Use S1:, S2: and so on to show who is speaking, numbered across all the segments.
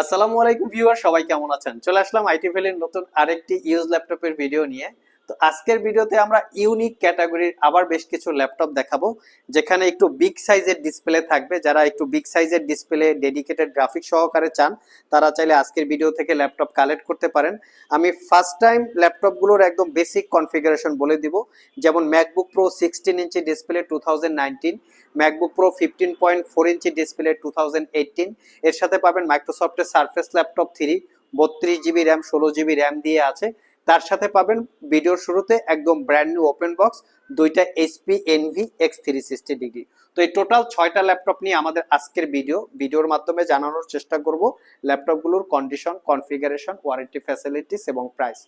S1: আসসালামু আলাইকুম ভিউয়ার, সবাই কেমন আছেন? চলে আসলাম আইটি ভ্যালির নতুন আরেকটি ইউজ ল্যাপটপের ভিডিও নিয়ে। তো আজকের ভিডিওতে আমরা ইউনিক ক্যাটাগরির আবার বেশ কিছু ল্যাপটপ দেখাবো, যেখানে একটু বিগ সাইজের ডিসপ্লে থাকবে। যারা একটু বিগ সাইজের ডিসপ্লে ডেডিকেটেড গ্রাফিক সহকারে চান, তারা চাইলে আজকের ভিডিও থেকে ল্যাপটপ কালেক্ট করতে পারেন। আমি ফার্স্ট টাইম ল্যাপটপগুলোর একদম বেসিক কনফিগারেশন বলে দিব। যেমন MacBook Pro sixteen inch display to MacBook Pro fifteen point four inch display two এর সাথে পাবেন মাইক্রোসফটের সারফেস ল্যাপটপ থ্রি বত্রিশ জিবি র্যাম ষোলো জিবি র্যাম দিয়ে আছে। তার সাথে পাবেন ভিডিওর শুরুতে একদম ব্র্যান্ড নিউ ওপেন বক্স দুইটা HP Envy x three sixty degree তো এই টোটাল ছয়টা ল্যাপটপ নিয়ে আমাদের আজকের ভিডিও ভিডিওর মাধ্যমে জানানোর চেষ্টা করব ল্যাপটপগুলোর কন্ডিশন কনফিগারেশন ওয়ারেন্টি ফ্যাসিলিটিস এবং প্রাইস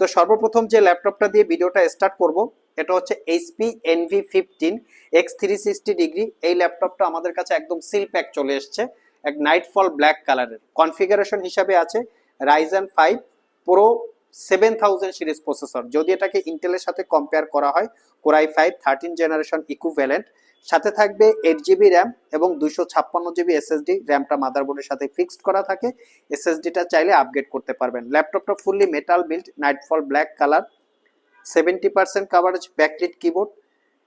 S1: তো সর্বপ্রথম যে ল্যাপটপটা দিয়ে ভিডিওটা স্টার্ট করব, এটা হচ্ছে HP Envy fifteen x three sixty degree এই ল্যাপটপটা আমাদের কাছে একদম সিল প্যাক চলে এসছে, এক নাইটফল ব্ল্যাক কালারের কনফিগারেশন হিসাবে আছে Ryzen five pro seven thousand series processor যদি এটাকে ইন্টেলের সাথে কম্পেয়ার করা হয় core i five thirteen generation equivalent সাথে থাকবে এইট জিবি র্যাম এবং দুইশো ছাপ্পান্ন জিবি এসএসডি র্যামটা মাদারবোর্ডের সাথে ফিক্সড করা থাকে এসএসডিটা চাইলে আপগ্রেড করতে পারবেন। ল্যাপটপটা fully metal build nightfall black colour seventy percent coverage backlit keyboard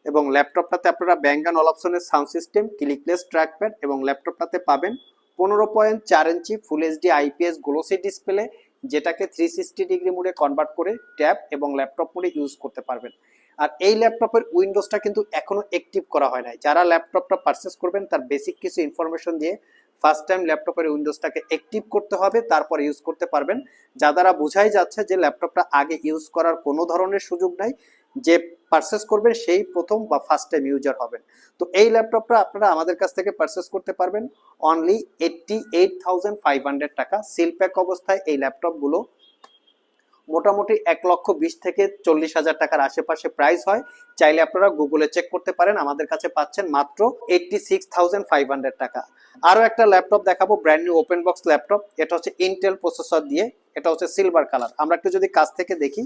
S1: এবং ল্যাপটপটাতে আপনারা ব্যাঙ্গান অল অপশনের সাউন্ড সিস্টেম ক্লিকলেস ট্র্যাকপ্যাড এবং ল্যাপটপটাতে পাবেন পনেরো পয়েন্ট চার inch full HD IPS glossy display যেটাকে থ্রি সিক্সটি ডিগ্রি মোডে কনভার্ট করে ট্যাব এবং ল্যাপটপ মোডে ইউজ করতে পারবেন। আর এই ল্যাপটপের উইন্ডোজটা কিন্তু এখনও অ্যাক্টিভ করা হয় নাই। যারা ল্যাপটপটা পারচেস করবেন, তার বেসিক কিছু ইনফরমেশন দিয়ে ফার্স্ট টাইম ল্যাপটপের উইন্ডোজটাকে অ্যাক্টিভ করতে হবে, তারপর ইউজ করতে পারবেন। যা দ্বারা বোঝাই যাচ্ছে যে ল্যাপটপটা আগে ইউজ করার কোনো ধরনের সুযোগ নাই। যে পারচেস করবেন সেই প্রথম বা ফার্স্ট টাইম ইউজার হবেন। তো এই ল্যাপটপটা আপনারা আমাদের কাছ থেকে পারচেস করতে পারবেন। Only eighty eight thousand five hundred টাকা। সিল প্যাক অবস্থায় এই ল্যাপটপগুলো মোটামুটি এক লক্ষ বিশ থেকে চল্লিশ হাজার টাকার আশেপাশে প্রাইস হয়। চাইলে আপনারা গুগলে চেক করতে পারেন। আমাদের কাছে পাচ্ছেন মাত্র eighty six thousand five hundred টাকা। আরও একটা ল্যাপটপ দেখাবো brand new open box laptop এটা হচ্ছে ইন্টেল প্রসেসর দিয়ে। এটা হচ্ছে সিলভার কালার আমরা একটু যদি কাছ থেকে দেখি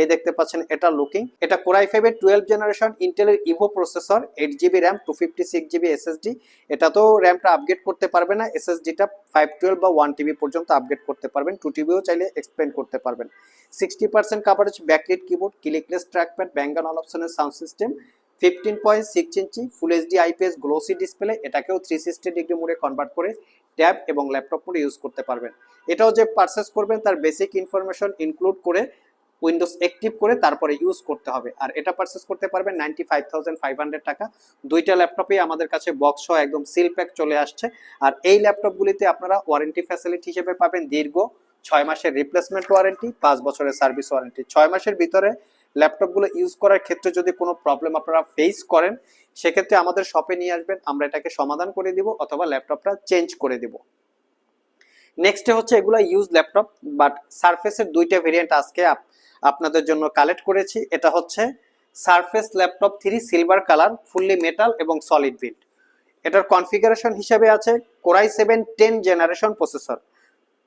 S1: এই দেখতে পাচ্ছেন, এটা লুকিং এটা কোরাই ফাইভের টুয়েলভ জেনারেশন ইন্টেলের Evo processor eight GB RAM two fifty six GB SSD এটা তো র্যামটা আপগ্রেড করতে পারবে না এসএসডিটা ফাইভ টুয়েলভ বা ওয়ান টিবি পর্যন্ত আপগ্রেড করতে পারবেন। টু টিবিও চাইলে এক্সপ্লেন করতে পারবেন। Sixty percent coverage backlit keyboard clickless trackpad ব্যাঙ্গান অল অপশনের sound system fifteen point six inch full HD IPS glossy display এটাকেও থ্রি সিক্সটি ডিগ্রি মোডে কনভার্ট করে ট্যাব এবং ল্যাপটপ মোডে ইউজ করতে পারবেন। এটাও যে পারচেস করবেন, তার বেসিক ইনফরমেশন ইনক্লুড করে উইন্ডোজ অ্যাক্টিভ করে তারপরে ইউজ করতে হবে। আর এটা পারচেস করতে পারবেন ninety five thousand five hundred টাকা। দুইটা ল্যাপটপেই আমাদের কাছে বক্স সহ একদম সিল প্যাক চলে আসছে। আর এই ল্যাপটপগুলিতে আপনারা ওয়ারেন্টি ফ্যাসিলিটি হিসেবে পাবেন দীর্ঘ ছয় মাসের রিপ্লেসমেন্ট ওয়ারেন্টি পাঁচ বছরের সার্ভিস ওয়ারেন্টি ছয় মাসের ভিতরে ল্যাপটপগুলো ইউজ করার ক্ষেত্রে যদি কোনো প্রবলেম আপনারা ফেস করেন, সেক্ষেত্রে আমাদের শপে নিয়ে আসবেন। আমরা এটাকে সমাধান করে দিব অথবা ল্যাপটপটা চেঞ্জ করে দিব। নেক্সটে হচ্ছে এগুলো ইউজ ল্যাপটপ বাট সারফেসের দুইটা ভেরিয়েন্ট আজকে আপনাদের জন্য কালেক্ট করেছি। এটা হচ্ছে Surface laptop three silver colour fully metal এবং সলিড বিল্ড এটার কনফিগারেশন হিসেবে আছে core i seven ten generation processor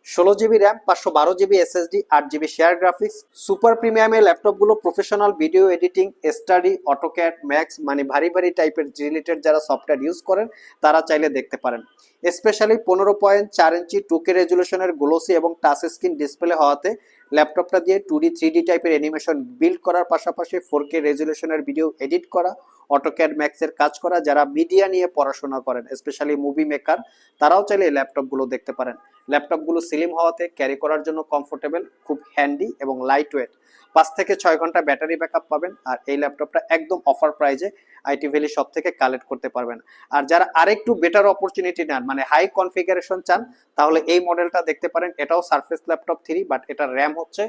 S1: ষোলো জিবি র্যাম পাঁচশো বারো জিবি এসএসডি আট জিবি শেয়ার গ্রাফিক্স সুপার প্রিমিয়ামের ল্যাপটপগুলো professional video editing study AutoCAD Max মানে ভারী ভারী টাইপের রিলেটেড যারা সফটওয়্যার ইউজ করেন, তারা চাইলে দেখতে পারেন। স্পেশালি পনেরো পয়েন্ট চার ইঞ্চি টুকে রেজুলেশনের গ্লোসি এবং টাচ স্ক্রিন ডিসপ্লে হওয়াতে ল্যাপটপটা দিয়ে টু ডি থ্রি ডি টাইপের অ্যানিমেশন বিল্ড করার পাশাপাশি ফোর কে রেজুলেশনের ভিডিও এডিট করা অটোক্যাড ম্যাক্সের কাজ করা, যারা মিডিয়া নিয়ে পড়াশোনা করেন স্পেশালি মুভি মেকার তারাও চাইলে এই ল্যাপটপগুলো দেখতে পারেন। ল্যাপটপগুলো সিলিম হওয়াতে ক্যারি করার জন্য কমফোর্টেবল খুব হ্যান্ডি এবং লাইট ওয়েট পাঁচ থেকে ছয় ঘণ্টা ব্যাটারি ব্যাকআপ পাবেন আর এই ল্যাপটপটা একদম অফার প্রাইজে আইটি ভ্যালি সব থেকে কালেক্ট করতে পারবেন। আর যারা আরেকটু বেটার অপরচুনিটি নেন মানে হাই কনফিগারেশন চান, তাহলে এই মডেলটা দেখতে পারেন। এটাও সারফেস ল্যাপটপ থ্রি বাট এটার র্যাম হচ্ছে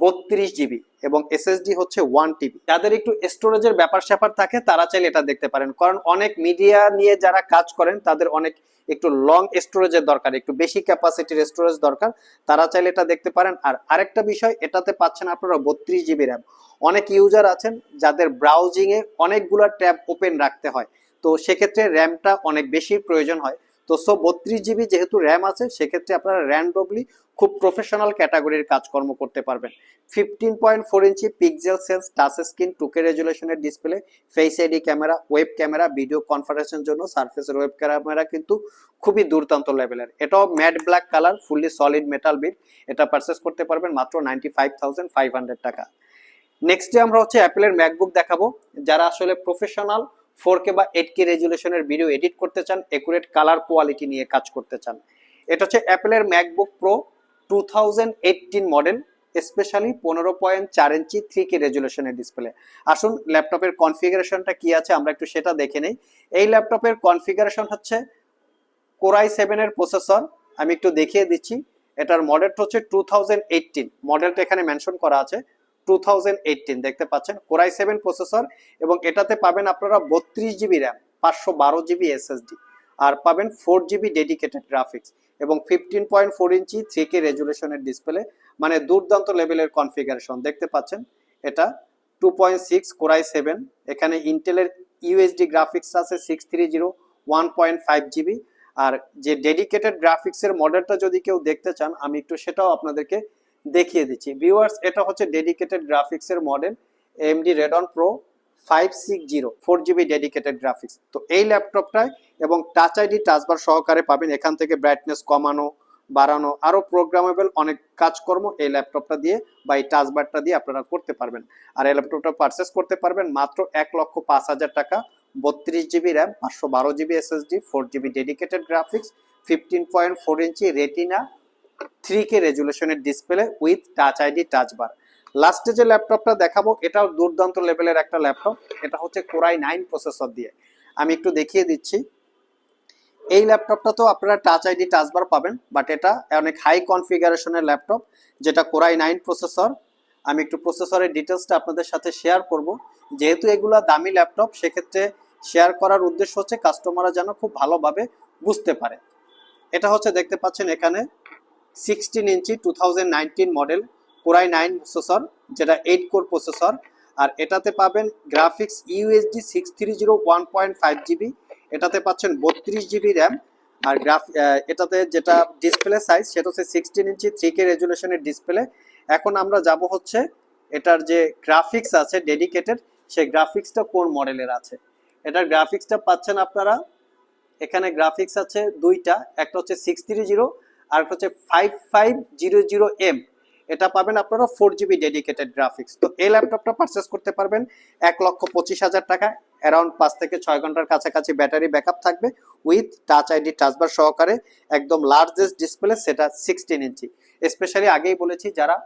S1: বত্রিশ জিবি এবং এসএসডি হচ্ছে ওয়ান টিবি যাদের একটু স্টোরেজের ব্যাপার স্যাপার থাকে, তারা চাইলে এটা দেখতে পারেন। কারণ অনেক মিডিয়া নিয়ে যারা কাজ করেন, তাদের অনেক একটু লং স্টোরেজের দরকার, একটু বেশি ক্যাপাসিটির স্টোরেজ দরকার, তারা চাইলে এটা দেখতে পারেন। আর আরেকটা বিষয়, এটাতে পাচ্ছেন আপনারা বত্রিশ জিবি র্যাম অনেক ইউজার আছেন, যাদের ব্রাউজিং এ অনেকগুলো ট্যাব ওপেন রাখতে হয়। তো সেক্ষেত্রে র্যামটা অনেক বেশি প্রয়োজন হয়। তো সো বত্রিশ জিবি যেহেতু র্যাম আছে, সেক্ষেত্রে আপনারা র্যান্ডমলি খুব প্রফেশনাল ক্যাটাগরির কাজকর্ম করতে পারবেন। Fifteen point four inch pixel sense touch screen two K রেজুলেশনের display face ID camera web camera video কনফারেন্সের জন্য সার্ফেসের ওয়েব ক্যামেরা কিন্তু খুবই দুর্দান্ত লেভেলের এটাও matte black colour fully solid metal build এটা পারচেস করতে পারবেন মাত্র ninety five thousand five hundred টাকা নেক্সটে আমরা হচ্ছে অ্যাপেলের ম্যাকবুক দেখাবো। যারা আসলে প্রফেশনাল ফোর কে বা এইট কে রেজুলেশনের ভিডিও এডিট করতে চান, একুরেট কালার কোয়ালিটি নিয়ে কাজ করতে চান। এটা হচ্ছে অ্যাপেলের MacBook Pro two model, specially পনেরো পয়েন্ট চার ইঞ্চি থ্রি কে রেজুলেশনের ডিসপ্লে। আসুন, ল্যাপটপের কনফিগারেশনটা কি আছে আমরা একটু সেটা দেখে নেই। এই ল্যাপটপের কনফিগারেশন হচ্ছে কোরাই সেভেনের প্রসেসর, আমি একটু দেখিয়ে দিচ্ছি। এটার মডেলটা হচ্ছে টু মডেলটা এখানে মেনশন করা আছে। টু দেখতে পাচ্ছেন কোরাই সেভেন প্রসেসর এবং এটাতে পাবেন আপনারা বত্রিশ জিবি র্যাম পাঁচশো বারো জিবি এসএসডি আর পাবেন ফোর জিবি ডেডিকেটেড গ্রাফিক্স এবং fifteen point four inch three K রেজুলেশনের display মানে দুর্দান্ত লেভেলের কনফিগারেশন দেখতে পাচ্ছেন, এটা two point six core i seven এখানে ইন্টেলের ইউএসডি গ্রাফিক্স আছে six three zero one point five GB আর যে ডেডিকেটেড গ্রাফিক্সের মডেলটা যদি কেউ দেখতে চান, আমি একটু সেটাও আপনাদেরকে দেখিয়ে দিচ্ছি। ভিউয়ার্স এটা হচ্ছে ডেডিকেটেড গ্রাফিক্সের model AMD Radeon pro five six zero four GB dedicated graphics তো এই ল্যাপটপটায় এবং টাচ আইডি টাচবার সহকারে পাবেন। এখান থেকে ব্রাইটনেস কমানো, বাড়ানো আরও প্রোগ্রামেবল অনেক কাজকর্ম এই ল্যাপটপটা দিয়ে বা এই টাচবারটা দিয়ে আপনারা করতে পারবেন। আর এই ল্যাপটপটা পারচেস করতে পারবেন মাত্র এক লক্ষ পাঁচ হাজার টাকা, বত্রিশ জিবি র্যাম পাঁচশো বারো GB SSD four GB dedicated graphics fifteen point four inch Retina three K রেজুলেশনের display with touch ID touch bar লাস্টে যে ল্যাপটপটা দেখাবো, এটাও দুর্দান্ত লেভেলের একটা ল্যাপটপ এটা হচ্ছে কোরাই নাইন প্রসেসর দিয়ে। আমি একটু দেখিয়ে দিচ্ছি। এই ল্যাপটপটা তো আপনারা টাচ আইডি টাচ বার পাবেন বাট এটা অনেক হাই কনফিগারেশনের ল্যাপটপ যেটা কোরাই নাইন প্রসেসর আমি একটু প্রসেসরের ডিটেলসটা আপনাদের সাথে শেয়ার করব। যেহেতু এগুলো দামি ল্যাপটপ সেক্ষেত্রে শেয়ার করার উদ্দেশ্য হচ্ছে কাস্টমাররা যেন খুব ভালোভাবে বুঝতে পারে। এটা হচ্ছে, দেখতে পাচ্ছেন এখানে sixteen inch two model core i nine processor যেটা এইট কোর প্রসেসর আর এটাতে পাবেন graphics USD six three zero one point five GB এটাতে পাচ্ছেন বত্রিশ জিবি র্যাম আর গ্রাফ এটাতে যেটা ডিসপ্লে সাইজ সেটা হচ্ছে সিক্সটিন ইঞ্চি থ্রি কে রেজুলেশনের ডিসপ্লে এখন আমরা যাব হচ্ছে এটার যে গ্রাফিক্স আছে ডেডিকেটেড সেই গ্রাফিক্সটা কোন মডেলের আছে? এটার গ্রাফিক্সটা পাচ্ছেন আপনারা, এখানে গ্রাফিক্স আছে দুইটা, একটা হচ্ছে সিক্স থ্রি জিরো আর হচ্ছে five five zero zero M এটা পাবেন আপনারা ফোর জিবি ডেডিকেটেড গ্রাফিক্স তো এই ল্যাপটপটা পারচেস করতে পারবেন এক লক্ষ পঁচিশ হাজার টাকা অ্যারাউন্ড পাঁচ থেকে ছয় ঘণ্টার কাছাকাছি ব্যাটারি ব্যাকআপ থাকবে with touch ID touch bar সহকারে, একদম লার্জেস্ট ডিসপ্লে সেটা সিক্সটিন ইঞ্চি স্পেশালি আগেই বলেছি, যারা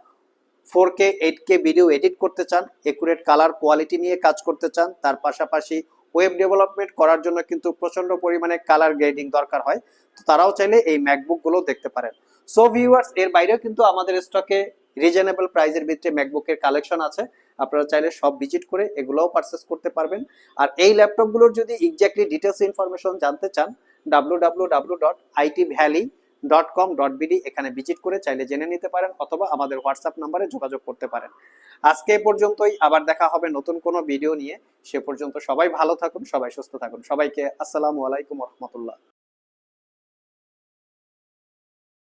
S1: four K eight K video edit করতে চান একুরেট কালার কোয়ালিটি নিয়ে কাজ করতে চান, তার পাশাপাশি ওয়েব ডেভেলপমেন্ট করার জন্য কিন্তু প্রচণ্ড পরিমাণে কালার গ্রেডিং দরকার হয়। তো তারাও চাইলে এই ম্যাকবুকগুলো দেখতে পারেন। সো ভিউয়ার্স এর বাইরেও কিন্তু আমাদের স্টকে রিজনেবল প্রাইসের ভিতরে ম্যাকবুকের কালেকশন আছে। আপনারা চাইলে সব ভিজিট করে এগুলোও পারচেস করতে পারবেন। আর এই ল্যাপটপগুলোর যদি এক্স্যাক্টলি ডিটেলস ইনফরমেশন জানতে চান W W W dot IT valley dot com dot BD এখানে ভিজিট করে চাইলে জেনে নিতে পারেন অথবা আমাদের হোয়াটসঅ্যাপ নাম্বারে যোগাযোগ করতে পারেন। আজকে এ পর্যন্তই, আবার দেখা হবে নতুন কোনো ভিডিও নিয়ে। সে পর্যন্ত সবাই ভালো থাকুন, সবাই সুস্থ থাকুন। সবাইকে আসসালামু আলাইকুম রহমতুল্লাহ।